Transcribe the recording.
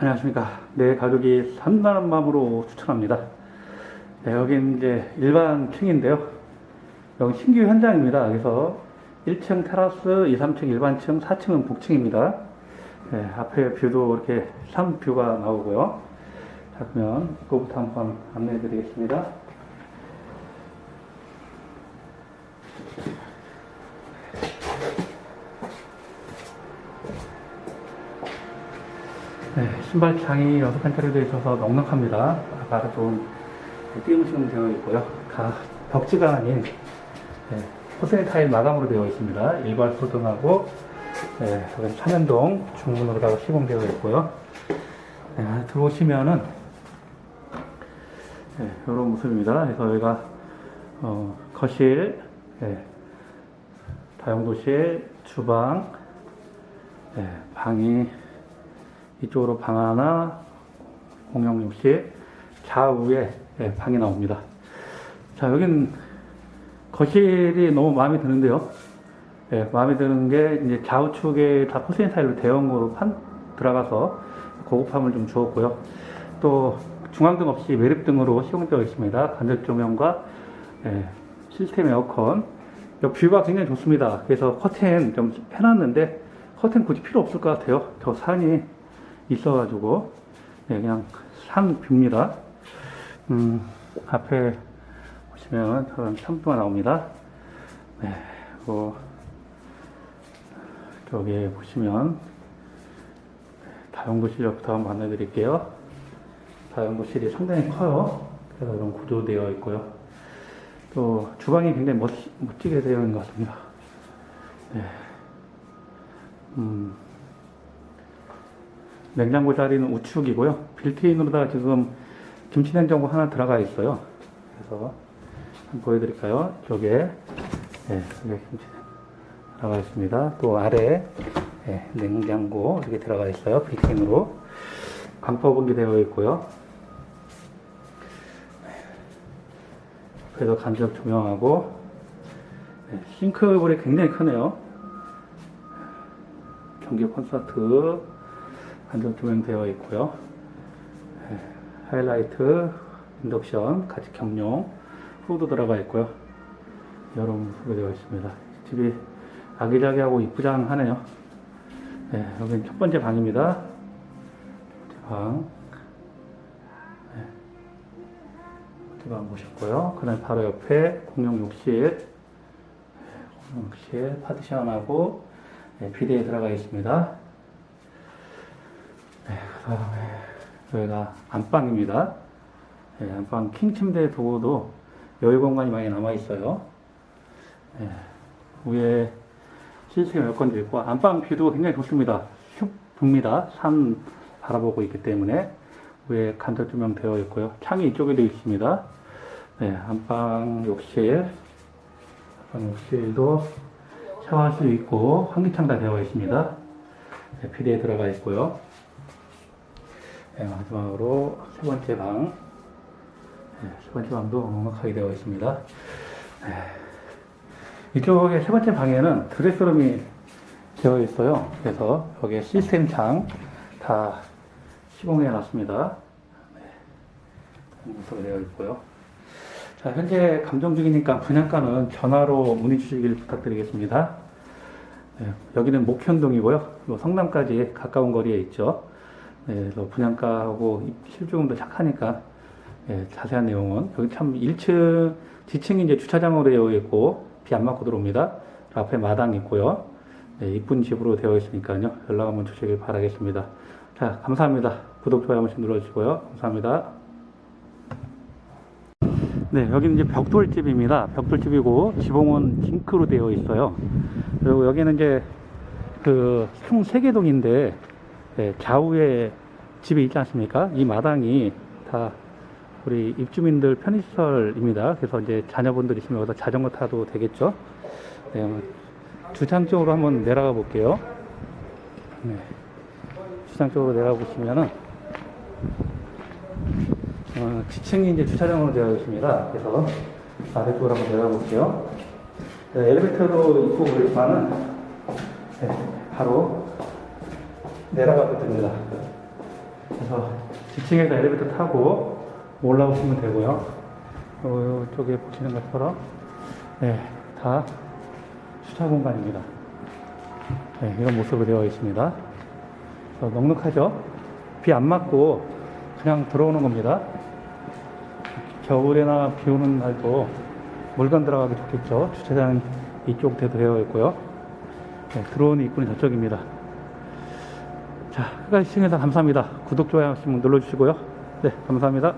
안녕하십니까. 내 가족이 산다는 마음으로 추천합니다. 네, 여긴 이제 일반 층인데요. 여기 신규 현장입니다. 그래서 1층 테라스, 2, 3층 일반층, 4층은 북층입니다. 네, 앞에 뷰도 이렇게 산 뷰가 나오고요. 자, 그러면 그거부터 한번 안내해 드리겠습니다. 네, 신발장이 여섯 칸짜리 되어 있어서 넉넉합니다. 아까 좀 띄움식 되어 있고요. 다 벽지가 아닌 네, 포세인 타일 마감으로 되어 있습니다. 일괄 소등하고 네, 차면동 중문으로다가 시공되어 있고요. 네, 들어오시면은 네, 이런 모습입니다. 그래서 여기가 어, 거실, 네, 다용도실, 주방, 네, 방이 이쪽으로 방 하나, 공용 욕실, 좌우에 예, 방이 나옵니다. 자, 여긴 거실이 너무 마음에 드는데요. 예, 마음에 드는 게 이제 좌우측에 다 포세인 타일로 대형으로 판 들어가서 고급함을 좀 주었고요. 또 중앙등 없이 매립등으로 시공되어 있습니다. 간접 조명과 예, 시스템 에어컨. 여 뷰가 굉장히 좋습니다. 그래서 커튼 좀 해놨는데 커튼 굳이 필요 없을 것 같아요. 저 산이 있어가지고 네, 그냥 산 뷰입니다. 음, 앞에 보시면 저런 참수가 나옵니다. 네, 뭐 여기 보시면 다용도실부터 한번 안내드릴게요. 다용도실이 상당히 커요. 그래서 이런 구조되어 있고요. 또 주방이 굉장히 멋, 멋지게 되어 있는 것 같습니다. 네. 음, 냉장고 자리는 우측이고요. 빌트인으로다가 지금 김치냉장고 하나 들어가 있어요. 그래서 한번 보여드릴까요? 이쪽에 네, 여기 김치 들어가 있습니다. 또 아래 네, 냉장고 이렇게 들어가 있어요. 빌트인으로 강포분기 되어 있고요. 그래서 간접 조명하고 네, 싱크볼이 굉장히 크네요. 경기 콘서트 안전 조명되어 있고요. 네, 하이라이트, 인덕션, 같이 경용, 후드 들어가 있고요. 여러 모습이 되어 있습니다. 집이 아기자기하고 이쁘장하네요. 네, 여기는 첫 번째 방입니다. 첫 번째 방. 네. 첫 번째 방 보셨고요. 그 다음에 바로 옆에 공용 욕실, 네, 공용 욕실, 파티션하고 네, 비대에 들어가 있습니다. 네, 그 다음에 여기가 안방입니다. 네, 안방 킹 침대 도구도 여유 공간이 많이 남아 있어요. 네, 위에 시스템 에어컨도 있고 안방 뷰도 굉장히 좋습니다. 슉 봅니다. 산 바라보고 있기 때문에 위에 간접 조명 되어 있고요. 창이 이쪽에도 있습니다. 네, 안방 욕실, 안방 욕실도 샤워할 수 있고 환기창 다 되어 있습니다. 네, 비대에 들어가 있고요. 네, 마지막으로 세 번째 방. 네, 세 번째 방도 넉넉하게 되어 있습니다. 네. 이쪽에 세 번째 방에는 드레스룸이 되어 있어요. 그래서 여기에 시스템 창다 시공해 놨습니다. 네. 이렇게 되어 있고요. 자, 현재 감정 중이니까 분양가는 전화로 문의 주시길 부탁드리겠습니다. 네, 여기는 목현동이고요. 성남까지 가까운 거리에 있죠. 네, 그래서 분양가하고 실조금도 착하니까 예, 자세한 내용은 여기 참 1층 지층이 이제 주차장으로 되어 있고 비 안 맞고 들어옵니다. 앞에 마당 있고요. 네, 이쁜 집으로 되어 있으니까요. 연락 한번 주시길 바라겠습니다. 자, 감사합니다. 구독 좋아요 한 번씩 눌러주시고요. 감사합니다. 네, 여기는 이제 벽돌집입니다. 벽돌집이고 지붕은 징크로 되어 있어요. 그리고 여기는 이제 그총 세개동인데 네, 좌우에 집이 있지 않습니까? 이 마당이 다 우리 입주민들 편의시설입니다. 그래서 이제 자녀분들 있으면 여기서 자전거 타도 되겠죠? 네, 주장 쪽으로 한번 내려가 볼게요. 네, 주장 쪽으로 내려가 보시면은 어, 지층이 이제 주차장으로 되어 있습니다. 그래서 아래쪽으로 한번 내려가 볼게요. 네, 엘리베이터도 있고 그렇지만은 네, 바로 내려가도 됩니다. 그래서 지층에서 엘리베이터 타고 올라오시면 되고요. 요, 쪽에 보시는 것처럼 네, 다 주차 공간입니다. 네, 이런 모습으로 되어 있습니다. 그래서 넉넉하죠? 비 안 맞고 그냥 들어오는 겁니다. 겨울에나 비 오는 날도 물건 들어가기 좋겠죠. 주차장 이쪽 되어 있고요. 네, 들어오는 입구는 저쪽입니다. 자, 끝까지 시청해주셔서 감사합니다. 구독, 좋아요 한 번씩 눌러주시고요. 네, 감사합니다.